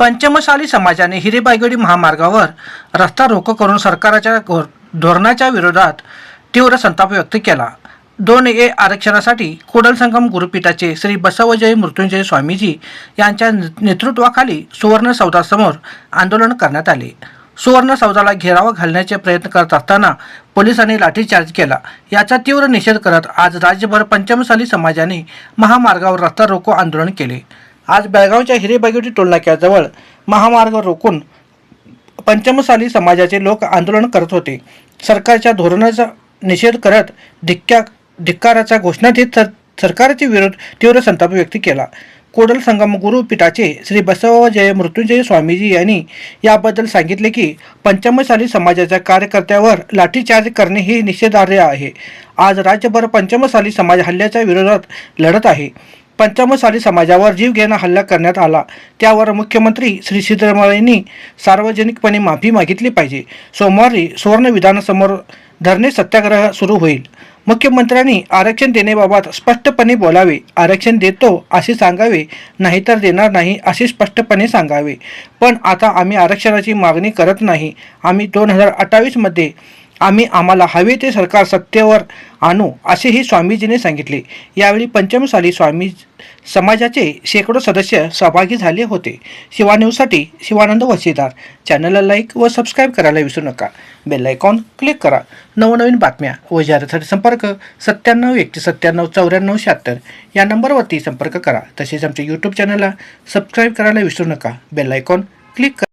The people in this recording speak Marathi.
पंचमशाली समाजाने हिरेबायगडी महामार्गावर रस्ता रोको करून सरकारच्या धोरणाच्या विरोधात तीव्र संताप व्यक्त केला. दोन ए आरक्षणासाठी कोडल संगम गुरुपीठाचे श्री बसवजय मृत्युंजय स्वामीजी यांच्या नेतृत्वाखाली सुवर्ण सौदासमोर आंदोलन करण्यात आले. सुवर्ण सौदाला घेरावा घालण्याचे प्रयत्न करत असताना पोलिसांनी लाठीचार्ज केला. याचा तीव्र निषेध करत आज राज्यभर पंचमसाली समाजाने महामार्गावर रस्ता रोको आंदोलन केले. आज बेळगावच्या हिरेबागेटी टोलनाक्याजवळ महामार्ग रोखून पंचमसाली समाजाचे लोक आंदोलन करत होते. सरकारच्या धोरणाचा निषेध करत धिक्क्या धिक्काराच्या घोषणा देत सर सरकारचे विरोध तीव्र संताप व्यक्त केला. कोडल संगम गुरुपीठाचे श्री बसवजय मृत्युंजय स्वामीजी यांनी याबद्दल सांगितले की पंचमसाली समाजाच्या कार्यकर्त्यावर लाठीचार्ज करणे हे निषेधार्ह आहे. आज राज्यभर पंचमसाली समाज हल्ल्याच्या विरोधात लढत आहे. पंचमसाली समाजावर जीवघेणा हल्ला करण्यात आला. त्यावर मुख्यमंत्री श्री सिद्धरामय्यांनी सार्वजनिकपणे माफी मागितली पाहिजे. सोमवारी सुवर्ण विधानासमोर धरणे सत्याग्रह सुरू होईल. मुख्यमंत्र्यांनी आरक्षण देण्याबाबत स्पष्टपणे बोलावे. आरक्षण देतो असे सांगावे नाहीतर देणार नाही असे स्पष्टपणे सांगावे. पण आता आम्ही आरक्षणाची मागणी करत नाही. आम्ही दोन हजार अठ्ठावीसमध्ये आम्ही आम्हाला हवे ते सरकार सत्तेवर आणू असेही स्वामीजीने सांगितले. यावेळी पंचमसाली स्वामी समाजाचे शेकडो सदस्य सहभागी झाले होते. शिवा न्यूजसाठी शिवानंद वशीदार चॅनलला लाईक व सबस्क्राईब करायला विसरू नका. बेल आयकॉन क्लिक करा. नवनवीन बातम्या व जाहिरातीसाठी संपर्क सत्त्याण्णव एकशे सत्त्याण्णव चौऱ्याण्णव शहात्तर. या नंबरवरती संपर्क करा. तसेच आमच्या यूट्यूब चॅनलला सबस्क्राईब करायला विसरू नका. बेल आयकॉन क्लिक करा.